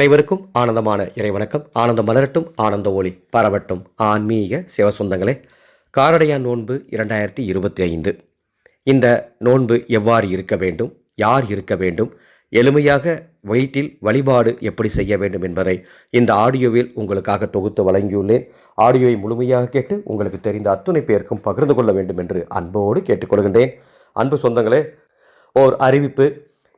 அனைவருக்கும் ஆனந்தமான இறைவணக்கம். ஆனந்தம் மலரட்டும் ஆனந்த ஒளி பரவட்டும். ஆன்மீக சிவசொந்தங்களே காரடையான் நோன்பு இரண்டாயிரத்தி இருபத்தி ஐந்து இந்த நோன்பு எவ்வாறு இருக்க வேண்டும்? யார் இருக்க வேண்டும்? எளிமையாக வயிற்றில் வழிபாடு எப்படி செய்ய வேண்டும் என்பதை இந்த ஆடியோவில் உங்களுக்காக தொகுத்து வழங்கியுள்ளேன். ஆடியோவை முழுமையாக கேட்டு உங்களுக்கு தெரிந்த அத்துணை பேருக்கும் பகிர்ந்து கொள்ள வேண்டும் என்று அன்போடு கேட்டுக்கொள்கின்றேன். அன்பு சொந்தங்களே ஓர் அறிவிப்பு.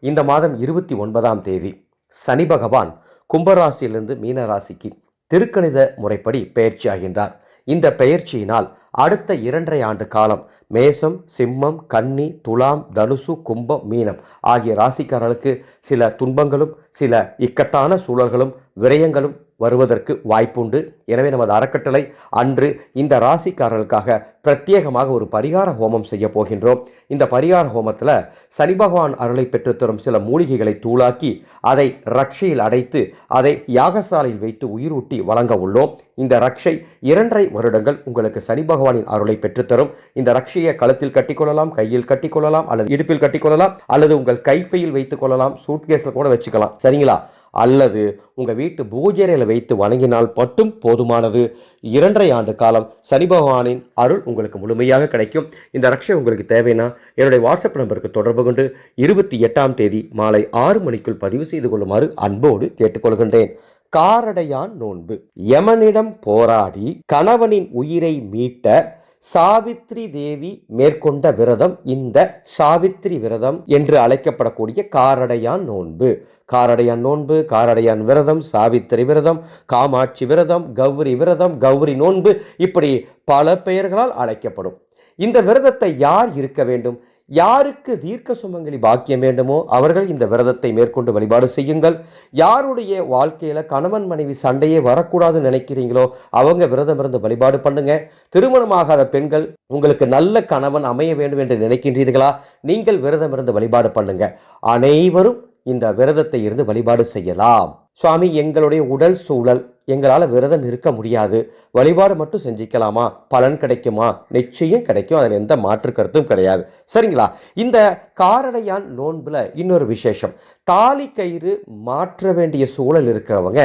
இந்த மாதம் இருபத்தி ஒன்பதாம் தேதி சனி பகவான் கும்பராசியிலிருந்து மீன ராசிக்கு திருக்கணித முறைப்படி பெயர்ச்சி ஆகின்றார். இந்த பெயர்ச்சியினால் அடுத்த இரண்டரை ஆண்டு காலம் மேசம் சிம்மம் கன்னி துலாம் தனுசு கும்பம் மீனம் ஆகிய ராசிக்காரர்களுக்கு சில துன்பங்களும் சில இக்கட்டான சூழல்களும் விரயங்களும் வருவதற்கு வாய்ப்புண்டு. எனவே நமது அறக்கட்டளை அன்று இந்த ராசிக்காரர்களுக்காக பிரத்யேகமாக ஒரு பரிகார ஹோமம் செய்ய போகின்றோம். இந்த பரிகார ஹோமத்தில் சனி பகவான் அருளை பெற்றுத்தரும் சில மூலிகைகளை தூளாக்கி அதை ரக்ஷையில் அடைத்து அதை யாகசாலையில் வைத்து உயிரூட்டி வழங்க உள்ளோம். இந்த ரக்ஷை இரண்டரை வருடங்கள் உங்களுக்கு சனி பகவானின் அருளை பெற்றுத்தரும். இந்த ரக்ஷையை கழுத்தில் கட்டிக்கொள்ளலாம் கையில் கட்டிக்கொள்ளலாம் அல்லது இடுப்பில் கட்டிக்கொள்ளலாம் அல்லது உங்கள் கைப்பையில் வைத்துக் கொள்ளலாம். சூட்கேஸில் கூட வச்சுக்கலாம். சரிங்களா? அல்லது உங்கள் வீட்டு பூஜையில் வைத்து வணங்கினால் மட்டும் போதுமானது. இரண்டரை ஆண்டு காலம் சனி பகவானின் அருள் உங்களுக்கு முழுமையாக கிடைக்கும். இந்த ரக்ஷை உங்களுக்கு தேவைன்னா என்னுடைய வாட்ஸ்அப் நம்பருக்கு தொடர்பு கொண்டு இருபத்தி எட்டாம் தேதி மாலை ஆறு மணிக்குள் பதிவு செய்து கொள்ளுமாறு அன்போடு கேட்டுக்கொள்கின்றேன். காரடையான் நோன்பு. யமனிடம் போராடி கணவனின் உயிரை மீட்ட சாவித்ரி தேவி மேற்கொண்ட விரதம் இந்த சாவித்ரி விரதம் என்று அழைக்கப்படக்கூடிய காரடையான் நோன்பு. காரடையான் நோன்பு காரடையான் விரதம் சாவித்திரி விரதம் காமாட்சி விரதம் கௌரி விரதம் கௌரி நோன்பு இப்படி பல பெயர்களால் அழைக்கப்படும். இந்த விரதத்தை யார் இருக்க வேண்டும்? யாருக்கு தீர்க்க சுமங்கலி பாக்கியம் வேண்டுமோ அவர்கள் இந்த விரதத்தை மேற்கொண்டு வழிபாடு செய்யுங்கள். யாருடைய வாழ்க்கையில் கணவன் மனைவி சண்டையே வரக்கூடாதுன்னு நினைக்கிறீங்களோ அவங்க விரதம் இருந்து வழிபாடு பண்ணுங்க. திருமணமாகாத பெண்கள் உங்களுக்கு நல்ல கணவன் அமைய வேண்டும் என்று நினைக்கின்றீர்களா? நீங்கள் விரதம் இருந்து வழிபாடு பண்ணுங்க. அனைவரும் இந்த விரதத்தை இருந்து வழிபாடு செய்யலாம். சுவாமி எங்களுடைய உடல் சூழல் எங்களால் விரதம் இருக்க முடியாது. வழிபாடு மட்டும் செஞ்சுக்கலாமா? பலன் கிடைக்குமா? நிச்சயம் கிடைக்கும். அதில் எந்த மாற்று கருத்தும் கிடையாது. சரிங்களா? இந்த காரடையான் நோன்பில் இன்னொரு விசேஷம். தாலி கயிறு மாற்ற வேண்டிய சூழல் இருக்கிறவங்க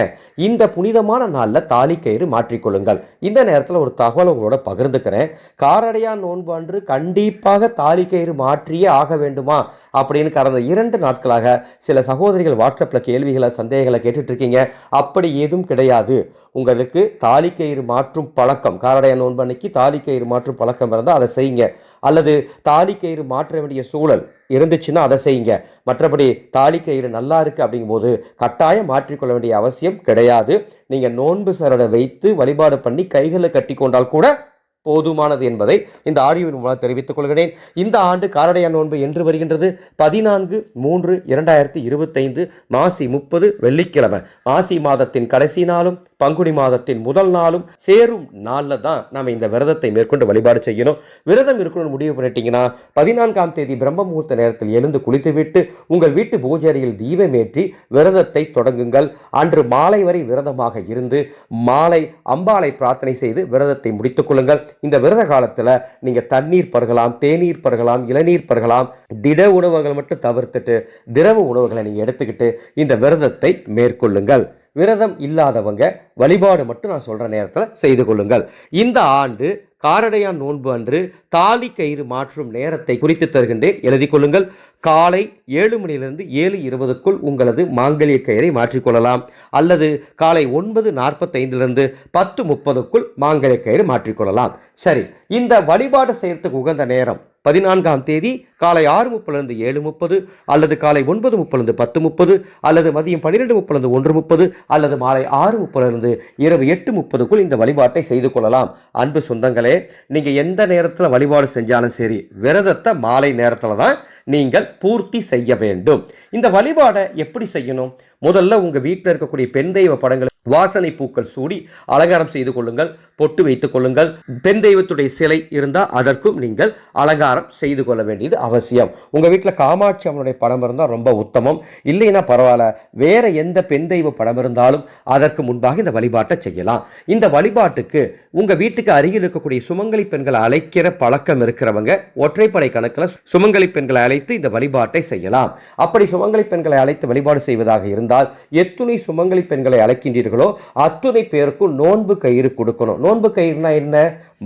இந்த புனிதமான நாளில் தாலி கயிறு மாற்றிக்கொள்ளுங்கள். இந்த நேரத்தில் ஒரு தகவல் உங்களோட பகிர்ந்துக்கிறேன். காரடையான் நோன்பு அன்று கண்டிப்பாக தாலி கயிறு மாற்றியே ஆக வேண்டுமா? அப்படின்னு கடந்த இரண்டு நாட்களாக சில சகோதரிகள் வாட்ஸ்அப்பில் கேள்விகளை சந்தேகங்களை கேட்டுட்ருக்கீங்க அப்படி ஏதும் கிடையாது. உங்களுக்கு தாலிக்கயிறு மாற்றும் பழக்கம் காரடைய நோன்பு அன்னைக்கு தாலி கயிறு மாற்றும் பழக்கம் இருந்தால் அதை செய்யுங்க. அல்லது தாலி கயிறு மாற்ற வேண்டிய சூழல் இருந்துச்சுன்னா அதை செய்யுங்க. மற்றபடி தாலிக்கயிறு நல்லா இருக்குது அப்படிங்கும்போது கட்டாயம் மாற்றிக்கொள்ள வேண்டிய அவசியம் கிடையாது. நீங்கள் நோன்பு சரடை வைத்து வழிபாடு பண்ணி கைகளை கட்டி கொண்டால் கூட போதுமானது என்பதை இந்த ஆடியோவின் மூலம் தெரிவித்துக் கொள்கிறேன். இந்த ஆண்டு காரடையா நோன்பு என்று வருகின்றது. பதினான்கு மூன்று இரண்டாயிரத்தி இருபத்தைந்து மாசி முப்பது வெள்ளிக்கிழமை. மாசி மாதத்தின் கடைசி நாளும் பங்குனி மாதத்தின் முதல் நாளும் சேரும் நாளில் தான் நாம் இந்த விரதத்தை மேற்கொண்டு வழிபாடு செய்யணும். விரதம் இருக்கணும்னு முடிவு பண்ணிட்டீங்கன்னா பதினான்காம் தேதி பிரம்ம முகூர்த்த நேரத்தில் எழுந்து குளித்துவிட்டு உங்கள் வீட்டு பூஜையில் தீபமேற்றி விரதத்தை தொடங்குங்கள். அன்று மாலை வரை விரதமாக இருந்து மாலை அம்பாளை பிரார்த்தனை செய்து விரதத்தை முடித்துக் கொள்ளுங்கள். இந்த விரத காலத்தில் நீங்கள் தண்ணீர் பருகலாம் தேநீர் பருகலாம் இளநீர் பருகலாம் திட உணவுகள் மட்டும் தவிர்த்துட்டு திரவ உணவுகளை நீங்கள் எடுத்துக்கிட்டு இந்த விரதத்தை மேற்கொள்ளுங்கள். விரதம் இல்லாதவங்க வழிபாடு மட்டும் நான் சொல்கிற நேரத்தில் செய்து கொள்ளுங்கள். இந்த ஆண்டு காரடையான் நோன்பு அன்று தாலி கயிறு மாற்றும் நேரத்தை குறித்து தருகின்றேன். எழுதி கொள்ளுங்கள். காலை ஏழு மணியிலிருந்து ஏழு இருபதுக்குள் உங்களது மாங்கல்ய கயிறை மாற்றிக்கொள்ளலாம் அல்லது காலை ஒன்பது நாற்பத்தைந்திலிருந்து பத்து முப்பதுக்குள் மாங்கல்ய கயிறு மாற்றிக்கொள்ளலாம் சரி இந்த வழிபாடு செய்யறதுக்கு உகந்த நேரம் பதினான்காம் தேதி காலை ஆறு முப்பதுலேருந்து ஏழு முப்பது அல்லது காலை ஒன்பது முப்பதுலேருந்து பத்து முப்பது அல்லது மதியம் பன்னிரெண்டு முப்பதுலேருந்து ஒன்று முப்பது அல்லது மாலை ஆறு முப்பதுலேருந்து இரவு எட்டு முப்பதுக்குள் இந்த வழிபாட்டை செய்து கொள்ளலாம். அன்பு சொந்தங்களே நீங்கள் எந்த நேரத்தில் வழிபாடு செஞ்சாலும் சரி விரதத்தை மாலை நேரத்தில் தான் நீங்கள் பூர்த்தி செய்ய வேண்டும். இந்த வழிபாடை எப்படி செய்யணும்? முதல்ல உங்கள் வீட்டில் இருக்கக்கூடிய பெண் தெய்வ படங்களை வாசனை பூக்கள் சூடி அலங்காரம் செய்து கொள்ளுங்கள் பொட்டு வைத்துக் கொள்ளுங்கள். பெண் தெய்வத்துடைய சிலை இருந்தால் அதற்கும் நீங்கள் அலங்காரம் செய்து கொள்ள வேண்டியது அவசியம். உங்கள் வீட்டில் காமாட்சி அம்மனுடைய படம் இருந்தால் ரொம்ப உத்தமம். இல்லைன்னா பரவாயில்ல வேறு எந்த பெண் தெய்வ படம் இருந்தாலும் அதற்கு முன்பாக இந்த வழிபாட்டை செய்யலாம். இந்த வழிபாட்டுக்கு உங்கள் வீட்டுக்கு அருகில் இருக்கக்கூடிய சுமங்கலி பெண்களை அழைக்கிற பழக்கம் இருக்கிறவங்க ஒற்றைப்படை கணக்கில் சுமங்கலி பெண்களை அழைத்து இந்த வழிபாட்டை செய்யலாம். அப்படி சுமங்கலி பெண்களை அழைத்து வழிபாடு செய்வதாக இருந்தால் எத்துணை சுமங்கலி பெண்களை அழைக்கின்றீர்களோ அத்துணை பேருக்கும் நோன்பு கயிறு கொடுக்கணும். நோன்பு கயிறுனா என்ன?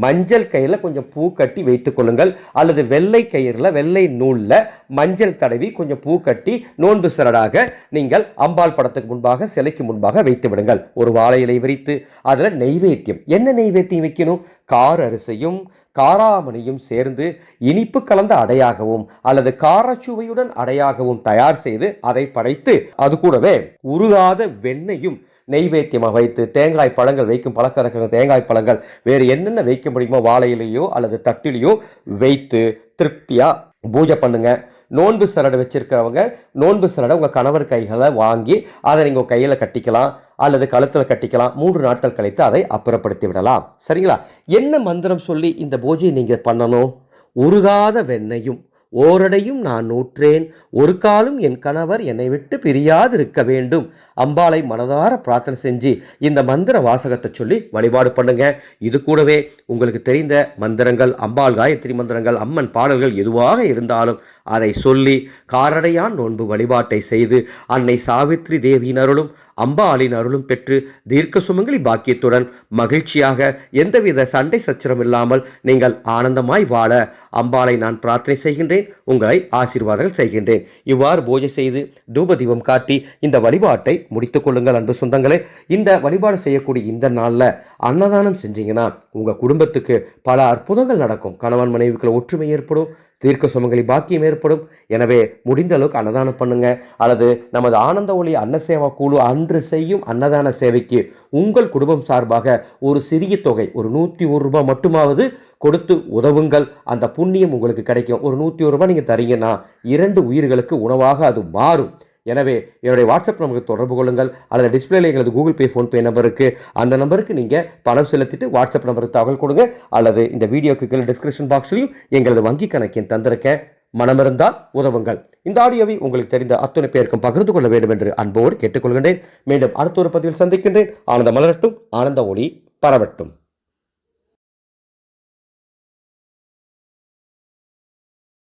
மஞ்சள் கயிறில் கொஞ்சம் பூ கட்டி வைத்துக்கொள்ளுங்கள் அல்லது வெள்ளை கயிறில் வெள்ளை நூலில் மஞ்சள் தடவி கொஞ்சம் பூ கட்டி நோன்பு சிறடாக நீங்கள் அம்பாள் படத்துக்கு முன்பாக சிலைக்கு முன்பாக வைத்து விடுங்கள். ஒரு வாழை இலை விரித்து அதில் நெய்வேத்தியம். என்ன நெய்வேத்தியம் வைக்கணும்? கார் அரிசியும் காராமணியும் சேர்ந்து இனிப்பு கலந்த அடையாகவும் அல்லது காரச்சுவையுடன் அடையாகவும் தயார் செய்து அதை படைத்து அது கூடவே உருகாத வெண்ணையும் நெய்வேத்தியமாக வைத்து தேங்காய் பழங்கள் வைக்கும் பழக்கம் இருக்கிற தேங்காய் பழங்கள் வேறு என்னென்ன வைக்க முடியுமோ வாழையிலேயோ அல்லது தட்டிலேயோ வைத்து திருப்தியாக பூஜை பண்ணுங்க. நோன்பு சரடை வச்சிருக்கிறவங்க நோன்பு சரடை உங்கள் கணவர் கைகளை வாங்கி அதை நீங்கள் உங்கள் கையில் கட்டிக்கலாம் அல்லது கழுத்தில் கட்டிக்கலாம். மூன்று நாட்கள் கழித்து அதை அப்புறப்படுத்தி விடலாம். சரிங்களா? என்ன மந்திரம் சொல்லி இந்த பூஜையை நீங்கள் பண்ணணும்? உருகாத வெண்ணையும். ஓரடையும் நான் நூற்றேன். ஒரு காலும் என் கணவர் என்னை விட்டு பிரியாதிருக்க வேண்டும். அம்பாளை மனதார பிரார்த்தனை செஞ்சு இந்த மந்திர வாசகத்தை சொல்லி வழிபாடு பண்ணுங்க. இது கூடவே உங்களுக்கு தெரிந்த மந்திரங்கள் அம்பாள் காயத்ரி மந்திரங்கள் அம்மன் பாடல்கள் எதுவாக இருந்தாலும் அதை சொல்லி காரடையான் நோன்பு வழிபாட்டை செய்து அன்னை சாவித்ரி தேவியினருளும் அம்பாளின் அருளும் பெற்று தீர்க்க சுமங்கலி பாக்கியத்துடன் மகிழ்ச்சியாக எந்தவித சண்டை சச்சரம் இல்லாமல் நீங்கள் ஆனந்தமாய் வாழ அம்பாளை நான் பிரார்த்தனை செய்கின்றேன் உங்களை ஆசீர்வாதங்கள் செய்கின்றேன். இவ்வாறு பூஜை செய்து தூபதீபம் காட்டி இந்த வழிபாட்டை முடித்துக் கொள்ளுங்கள் அன்பு சொந்தங்களே. இந்த வழிபாடு செய்யக்கூடிய இந்த நாளில் அன்னதானம் செஞ்சீங்கன்னா உங்கள் குடும்பத்துக்கு பல அற்புதங்கள் நடக்கும். கணவன் மனைவிக்குள்ள ஒற்றுமை ஏற்படும். தீர்க்க சுமங்கலி பாக்கியம் ஏற்படும். எனவே முடிந்த அளவுக்கு அன்னதானம் பண்ணுங்க. அல்லது நமது ஆனந்த ஒளி அன்னசேவா குழு அன்று செய்யும் அன்னதான சேவைக்கு உங்கள் குடும்பம் சார்பாக ஒரு சிறிய தொகை ஒரு நூற்றி ஒரு ரூபாய் மட்டுமாவது கொடுத்து உதவுங்கள். அந்த புண்ணியம் உங்களுக்கு கிடைக்கும். ஒரு நூற்றி ஒரு ரூபாய் நீங்கள் தரீங்கன்னா இரண்டு உயிர்களுக்கு உணவாக அது மாறும். எனவே என்னுடைய வாட்ஸ்அப் நம்பருக்கு தொடர்பு கொள்ளுங்கள். அல்லது டிஸ்பிளேல எங்களது கூகுள் பே ஃபோன்பே நம்பருக்கு. அந்த நம்பருக்கு நீங்கள் பணம் செலுத்திட்டு வாட்ஸ்அப் நம்பருக்கு தகவல் கொடுங்க. அல்லது இந்த வீடியோக்கு கீழே டிஸ்கிரிப்ஷன் பாக்ஸ்லையும் எங்களது வங்கி கணக்கின் தந்திருக்கேன் மனமிருந்தால் உதவுங்கள். இந்த ஆடியோவை உங்களுக்கு தெரிந்த அத்தனை பேருக்கும் பகிர்ந்து கொள்ள வேண்டும் என்று அன்போடு கேட்டுக்கொள்கின்றேன். மீண்டும் அடுத்த ஒரு பதிவில் சந்திக்கின்றேன். ஆனந்த மலரட்டும் ஆனந்த ஒளி பரவட்டும்.